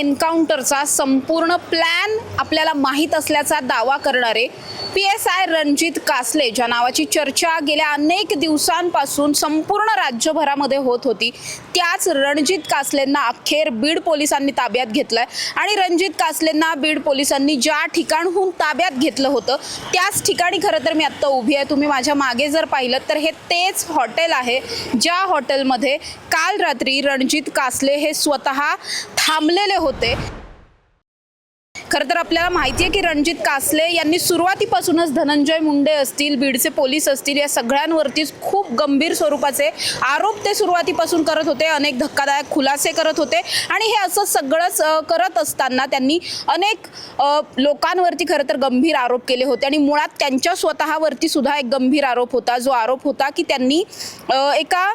एन्काउंटरचा संपूर्ण प्लॅन आपल्याला माहीत असल्याचा दावा करणारे P S I Ranjit Kasle ज्या नावाची चर्चा गेल्या अनेक दिवसांपासून संपूर्ण राज्यभरामध्ये होत होती त्याच रणजित कासलेंना अखेर बीड पोलिसांनी ताब्यात घेतलंय. आणि रणजित कासलेंना बीड पोलिसांनी ज्या ठिकाणहून ताब्यात घेतलं होतं त्याच ठिकाणी खरं तर मी आत्ता उभी आहे. तुम्ही माझ्या मागे जर पाहिलं तर हे तेच हॉटेल आहे ज्या हॉटेलमध्ये काल रात्री रणजित कासले हे स्वतः थांबलेले होते. खरं तर आपल्याला माहिती आहे की रणजित कासले यांनी सुरुवातीपासूनच धनंजय मुंडे असतील बीडचे पोलीस असतील या सगळ्यांवरतीच खूप गंभीर स्वरूपाचे आरोप ते सुरुवातीपासून करत होते. अनेक धक्कादायक खुलासे करत होते. आणि हे असं सगळंच करत असताना त्यांनी अनेक लोकांवरती खरं तर गंभीर आरोप केले होते. आणि मुळात त्यांच्या स्वतःवरती सुद्धा एक गंभीर आरोप होता. जो आरोप होता की त्यांनी एका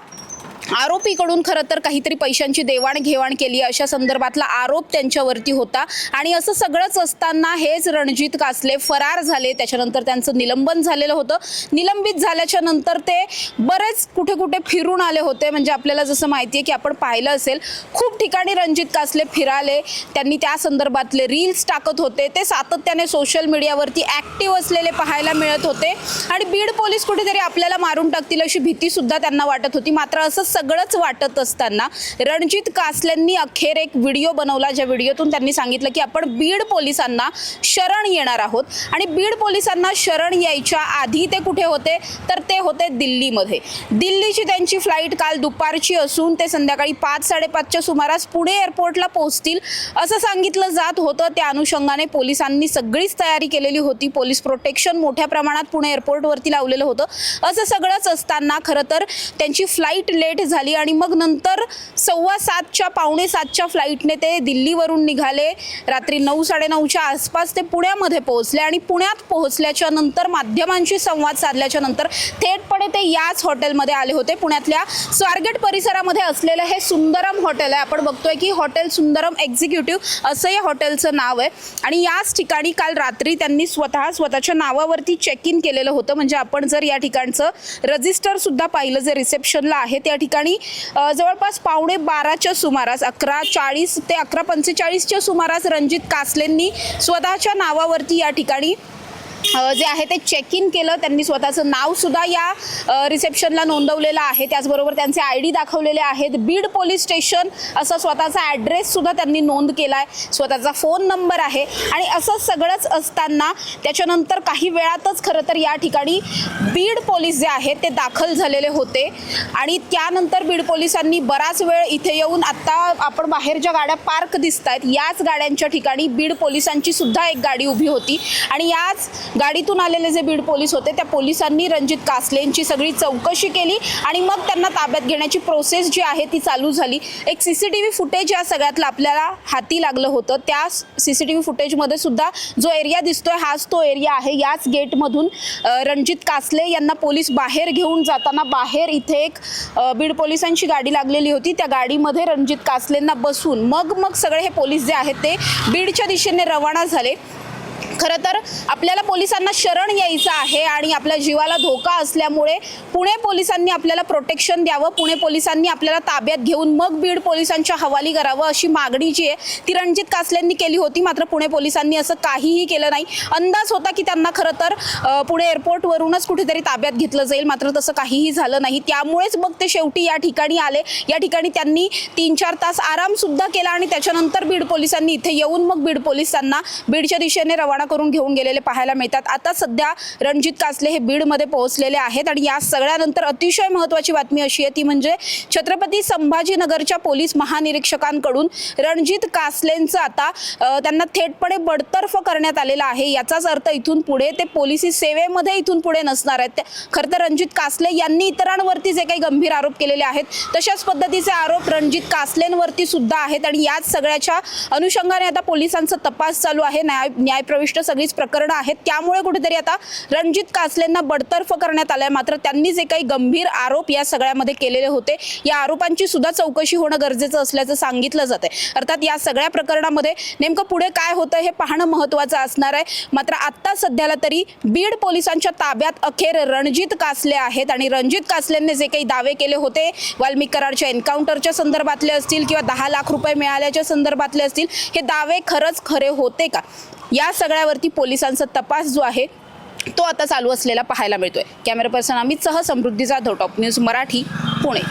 आरोपीकडून खरं तर काहीतरी पैशांची देवाणघेवाण केली अशा संदर्भातला आरोप त्यांच्यावरती होता. आणि असं सगळंच असताना हेच रणजित कासले फरार झाले. त्याच्यानंतर त्यांचं निलंबन झालेलं होतं. निलंबित झाल्याच्यानंतर ते बरेच कुठे कुठे फिरून आले होते. म्हणजे आपल्याला जसं माहिती आहे की आपण पाहिलं असेल खूप ठिकाणी रणजित कासले फिराले. त्यांनी त्या संदर्भातले रील्स टाकत होते. ते सातत्याने सोशल मीडियावरती ॲक्टिव्ह असलेले पाहायला मिळत होते. आणि बीड पोलीस कुठेतरी आपल्याला मारून टाकतील अशी भीतीसुद्धा त्यांना वाटत होती. मात्र असं सगळंच वाटत असताना रणजित कासलेंनी अखेर एक व्हिडिओ बनवला ज्या व्हिडिओतून त्यांनी सांगितलं की आपण बीड पोलिसांना शरण येणार आहोत. आणि बीड पोलिसांना शरण यायच्या आधी ते कुठे होते? तर ते होते दिल्लीमध्ये. दिल्लीची त्यांची फ्लाईट काल दुपारची असून ते संध्याकाळी पाच साडेपाचच्या सुमारास पुणे एअरपोर्टला पोहोचतील असं सांगितलं जात होतं. त्या अनुषंगाने पोलिसांनी सगळीच तयारी केलेली होती. पोलीस प्रोटेक्शन मोठ्या प्रमाणात पुणे एअरपोर्टवरती लावलेलं होतं. असं सगळंच असताना खरं तर त्यांची फ्लाईट लेट झाली आणि मग नंतर सव्वा सातच्या पावणे सातच्या फ्लाईटने ते दिल्लीवरून निघाले. रात्री नऊ साडेनऊच्या आसपास ते पुण्यामध्ये पोहोचले आणि पुण्यात पोहोचल्याच्या नंतर माध्यमांशी संवाद साधल्याच्या नंतर थेटपणे ते याच हॉटेलमध्ये आले होते. पुण्यातल्या स्वारगेट परिसरामध्ये असलेलं हे सुंदरम हॉटेल आहे. आपण बघतोय की हॉटेल सुंदरम एक्झिक्युटिव्ह असं या हॉटेलचं नाव आहे. आणि याच ठिकाणी काल रात्री त्यांनी स्वतः स्वतःच्या नावावरती चेक इन केलेलं होतं. म्हणजे आपण जर या ठिकाणचं रजिस्टर सुद्धा पाहिलं जे रिसेप्शनला आहे त्या ठिकाणी ठिकाणी जवळपास पावणे बाराच्या सुमारास अकरा चाळीस ते अकरा पंचेचाळीसच्या सुमारास रणजित कासलेंनी स्वतःच्या नावावरती या ठिकाणी जे आहे ते चेक इन केलं. त्यांनी स्वतःचं नाव सुद्धा या रिसेप्शनला नोंदवलेलं आहे. त्याचबरोबर त्यांचे आय डी दाखवलेले आहेत. बीड पोलीस स्टेशन असा स्वतःचा ॲड्रेस सुद्धा त्यांनी नोंद केला आहे स्वतःचा फोन नंबर आहे. आणि असं सगळंच असताना त्याच्यानंतर काही वेळातच खरं तर या ठिकाणी बीड पोलीस जे आहेत ते दाखल झालेले होते. आणि त्यानंतर बीड पोलिसांनी बराच वेळ इथे येऊन आत्ता आपण बाहेर ज्या गाड्या पार्क दिसत आहेत याच गाड्यांच्या ठिकाणी बीड पोलिसांची सुद्धा एक गाडी उभी होती. आणि याच गाडीतून आलेले जे बीड पोलीस होते त्या पोलिसांनी रणजित कासलेंची सगळी चौकशी केली आणि मग त्यांना ताब्यात घेण्याची प्रोसेस जी आहे ती चालू झाली. एक C C T V footage या सगळ्यातलं आपल्याला हाती लागलं होतं. त्या सी सी टी व्ही फुटेजमध्ये सुद्धा जो एरिया दिसतोय हाच तो एरिया आहे. याच गेटमधून रणजित कासले यांना पोलीस बाहेर घेऊन जाताना बाहेर इथे एक बीड पोलिसांची गाडी लागलेली होती. त्या गाडीमध्ये रणजित कासलेंना बसून मग मग सगळे हे पोलीस जे आहेत ते बीडच्या दिशेने रवाना झाले. खरं तर आपल्याला पोलिसांना शरण यायचं आहे आणि आपल्या जीवाला धोका असल्यामुळे पुणे पोलिसांनी आपल्याला प्रोटेक्शन द्यावं पुणे पोलिसांनी आपल्याला ताब्यात घेऊन मग बीड पोलिसांच्या हवाली करावं अशी मागणी जी आहे ती रणजित कासलेंनी केली होती. मात्र पुणे पोलिसांनी असं काहीही केलं नाही. अंदाज होता की त्यांना खरं तर पुणे एअरपोर्टवरूनच कुठेतरी ताब्यात घेतलं जाईल. मात्र तसं काहीही झालं नाही. त्यामुळेच मग ते शेवटी या ठिकाणी आले. या ठिकाणी त्यांनी तीन चार तास आरामसुद्धा केला आणि त्याच्यानंतर बीड पोलिसांनी इथे येऊन मग बीड पोलिसांना बीडच्या दिशेने रवाना करून घेऊन गेलेले पाहायला मिळतात. आता सध्या रणजित कासले हे बीडमध्ये पोहोचलेले आहेत आणि या सगळ्यानंतर अतिशय महत्त्वाची बातमी अशी आहे ती म्हणजे छत्रपती संभाजीनगरच्या पोलीस महानिरीक्षकांकडून रणजित कासलेंचं आता त्यांना थेटपणे बडतर्फ करण्यात आलेलं आहे. याचाच अर्थ इथून पुढे ते पोलिसी सेवेमध्ये इथून पुढे नसणार आहेत. त्या- खरं तर रणजित कासले यांनी इतरांवरती जे काही गंभीर आरोप केलेले आहेत तशाच पद्धतीचे आरोप रणजित कासलेंवरती सुद्धा आहेत. आणि याच सगळ्याच्या अनुषंगाने आता पोलिसांचा तपास चालू आहे. न्याय न्यायप्रविष्ट गोष्ट सगळीच प्रकरणं आहेत. त्यामुळे कुठेतरी आता रणजित कासलेंना बडतर्फ करण्यात आलंय. मात्र त्यांनी जे काही गंभीर आरोप या सगळ्यामध्ये केलेले होते या आरोपांची सुद्धा चौकशी होणं गरजेचं असल्याचं सांगितलं जाते अर्थात या सगळ्या प्रकरणामध्ये नेमकं पुढे काय होतं हे पाहणं महत्त्वाचं असणार आहे. मात्र आत्ता सध्याला तरी बीड पोलिसांच्या ताब्यात अखेर रणजित कासले आहेत आणि रणजित कासलेंनी जे काही दावे केले होते वाल्मिक कराडच्या एन्काउंटरच्या संदर्भातले असतील किंवा दहा लाख रुपये मिळाल्याच्या संदर्भातले असतील हे दावे खरंच खरे होते का? या सगळ्यावरती पोलिसांचा तपास जो आहे तो आता चालू असलेला पाहायला मिळतोय. कॅमेरा पर्सन अमित सह समृद्धी जाधव टॉप न्यूज मराठी पुणे.